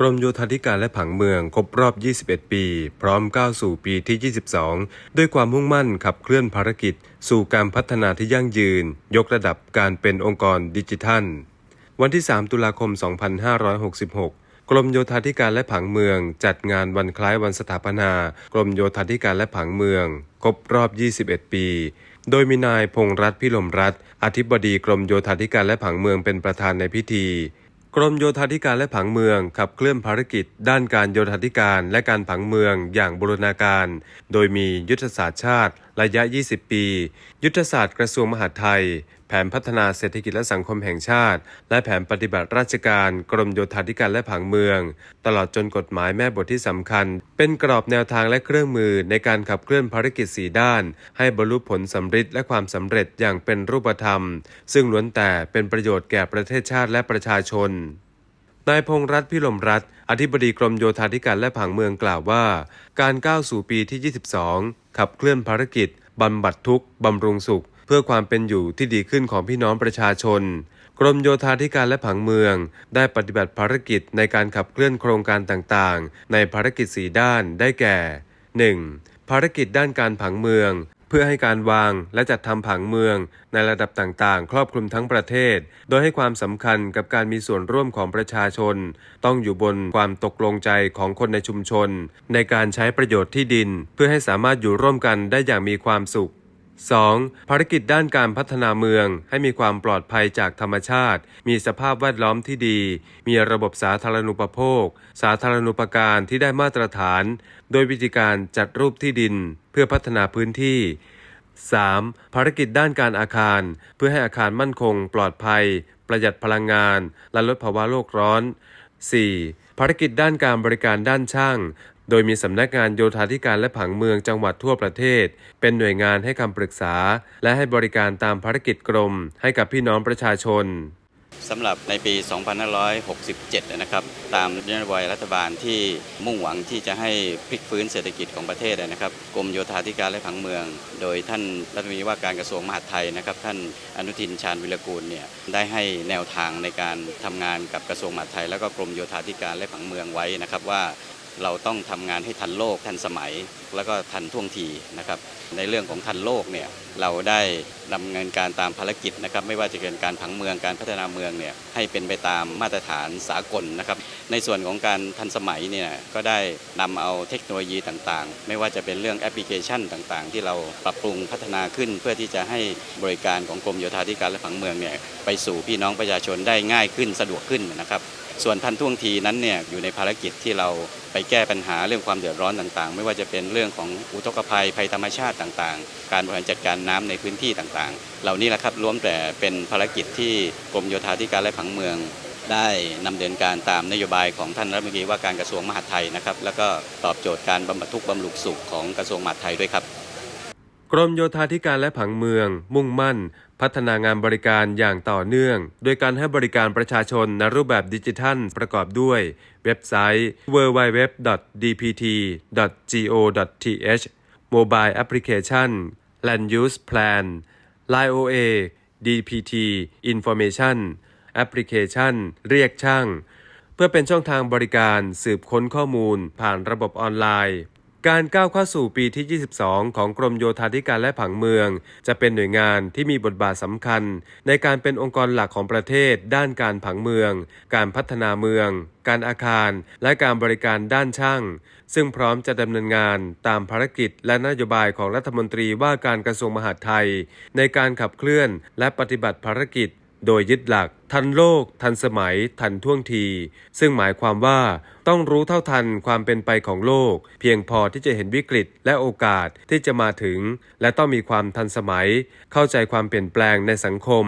กรมโยธาธิการและผังเมืองครบรอบ 21 ปี พร้อมก้าวสู่ปีที่ 22 ด้วยความมุ่งมั่นขับเคลื่อนภารกิจ สู่การพัฒนาที่ยั่งยืน ยกระดับการเป็นองค์กรดิจิทัล วันที่ 3 ตุลาคม 2566 กรมโยธาธิการและผังเมือง จัดงานวันคล้ายวันสถาปนา กรมโยธาธิการและผังเมืองครบรอบ 21 ปี โดยมีนายพงษ์รัตน์พิลมรัตน์อธิบดีกรมโยธาธิการและผังเมืองเป็นประธานในพิธี รมโยธาธิการและผังเมือง ขับเคลื่อนภารกิจ ด้านการโยธาธิการและการผังเมืองอย่างบูรณาการ โดยมียุทธศาสตร์ชาติ ระยะ 20 ปี ยุทธศาสตร์กระทรวงมหาดไทย แผนพัฒนาเศรษฐกิจและสังคมแห่งชาติ และแผนปฏิบัติราชการกรมโยธาธิการและผังเมือง ตลอดจนกฎหมายแม่บทที่สำคัญ เป็นกรอบแนวทางและเครื่องมือในการขับเคลื่อนภารกิจสีด้าน ให้บรรลุผลสำเร็จและความสำเร็จอย่างเป็นรูปธรรม ซึ่งล้วนแต่เป็นประโยชน์แก่ประเทศชาติและประชาชน นายพงษ์รัตน์พิลมรัตน์อธิบดีกรมโยธาธิการและผังเมืองกล่าวว่า การก้าวสู่ปีที่ 22 ขับเคลื่อนภารกิจบำบัดทุกข์บำรุงสุข เพื่อความเป็นอยู่ที่ดีขึ้นของพี่น้องประชาชน กรมโยธาธิการและผังเมือง ได้ปฏิบัติภารกิจในการขับเคลื่อนโครงการต่างๆ ในภารกิจสีด้านได้แก่ 1. ภารกิจด้านการผังเมือง เพื่อให้การวางและจัดทำผังเมืองในระดับต่างๆ ครอบคลุมทั้งประเทศ โดยให้ความสำคัญกับการมีส่วนร่วมของประชาชน ต้องอยู่บนความตกลงใจของคนในชุมชน ในการใช้ประโยชน์ที่ดิน เพื่อให้สามารถอยู่ร่วมกันได้อย่างมีความสุข 2. ภารกิจด้านการพัฒนาเมือง ให้มีความปลอดภัยจากธรรมชาติ มีสภาพแวดล้อมที่ดี มีระบบสาธารณูปโภค สาธารณูปการที่ได้มาตรฐาน โดยวิธีการจัดรูปที่ดิน เพื่อพัฒนาพื้นที่ 3. ภารกิจด้านการอาคาร เพื่อให้อาคารมั่นคง ปลอดภัย ประหยัดพลังงาน และลดภาวะโลกร้อน 4. ภารกิจด้านการบริการด้านช่าง โดยมีสำนักงานโยธาธิการและผังเมืองจังหวัดทั่วประเทศ เป็นหน่วยงานให้คำปรึกษา และให้บริการตามภารกิจกรม ให้กับพี่น้องประชาชนสำหรับในปี 2567 นะครับ ตามนโยบายรัฐบาลที่มุ่งหวังที่จะให้พลิกฟื้นเศรษฐกิจของประเทศนะครับ กรมโยธาธิการและผังเมือง โดยท่านรัฐมนตรีว่าการกระทรวงมหาดไทยนะครับ ท่านอนุทินชาญวิรกูลเนี่ยได้ให้แนวทางในการทำงานกับกระทรวงมหาดไทย แล้วก็กรมโยธาธิการและผังเมืองไว้นะครับว่า เราต้องทำงานให้ทันโลกทันสมัย แล้วก็ทันท่วงทีนะครับ ในเรื่องของทันโลกเนี่ย เราได้ดำเนินการตามภารกิจนะครับ ไม่ว่าจะเป็นการผังเมืองการพัฒนาเมืองเนี่ยให้เป็นไปตามมาตรฐานสากลนะครับ ในส่วนของการทันสมัยเนี่ยก็ได้นำเอาเทคโนโลยีต่างๆ ไม่ว่าจะเป็นเรื่องแอปพลิเคชันต่างๆ ที่เราปรับปรุงพัฒนาขึ้น เพื่อที่จะให้บริการของกรมโยธาธิการและผังเมืองเนี่ยไปสู่พี่น้องประชาชนได้ง่ายขึ้นสะดวกขึ้นนะครับส่วนทันท่วงทีนั้นเนี่ยอยู่ในภารกิจที่เราไปแก้ปัญหาเรื่องความเดือดร้อนต่างๆ ไม่ว่าจะเป็นเรื่องของอุทกภัยภัยธรรมชาติต่างๆ การบริหารจัดการน้ำในพื้นที่ต่างๆ เหล่านี้แหละครับล้วนแต่เป็นภารกิจที่กรมโยธาธิการและผังเมือง ได้นำเดินการตามนโยบายของท่านรัฐมนตรีว่าการกระทรวงมหาดไทยนะครับ แล้วก็ตอบโจทย์การบำบัดทุกข์บำรุงสุขของกระทรวงมหาดไทยด้วยครับกรมโยธาธิการและผังเมือง มุ่งมั่น พัฒนางานบริการอย่างต่อเนื่อง โดยการให้บริการประชาชนในรูปแบบดิจิทัล ประกอบด้วย เว็บไซต์ www.dpt.go.th Mobile Application Land Use Plan LIOA DPT Information Application เรียกช่าง เพื่อเป็นช่องทางบริการสืบค้นข้อมูลผ่านระบบออนไลน์ การก้าวเข้าสู่ปีที่ 22 ของกรมโยธาธิการและผังเมือง จะเป็นหน่วยงานที่มีบทบาทสำคัญ ในการเป็นองค์กรหลักของประเทศ ด้านการผังเมือง การพัฒนาเมือง การอาคาร และการบริการด้านช่าง ซึ่งพร้อมจะดำเนินงานตามภารกิจและนโยบายของรัฐมนตรีว่าการกระทรวงมหาดไทย ในการขับเคลื่อนและปฏิบัติภารกิจ โดยยึดหลัก ทันโลก ทันสมัย ทันท่วงที ซึ่งหมายความว่าต้องรู้เท่าทันความเป็นไปของโลก เพียงพอที่จะเห็นวิกฤตและโอกาสที่จะมาถึง และต้องมีความทันสมัย เข้าใจความเปลี่ยนแปลงในสังคม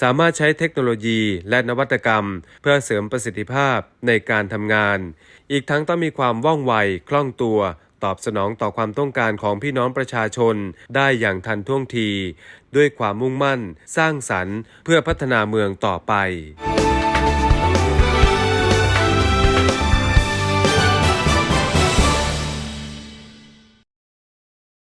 สามารถใช้เทคโนโลยีและนวัตกรรม เพื่อเสริมประสิทธิภาพในการทำงาน อีกทั้งต้องมีความว่องไวคล่องตัว ตอบสนองต่อความต้องการของพี่น้องประชาชน ได้อย่างทันท่วงที ด้วยความมุ่งมั่น สร้างสรรค์ เพื่อพัฒนาเมืองต่อไป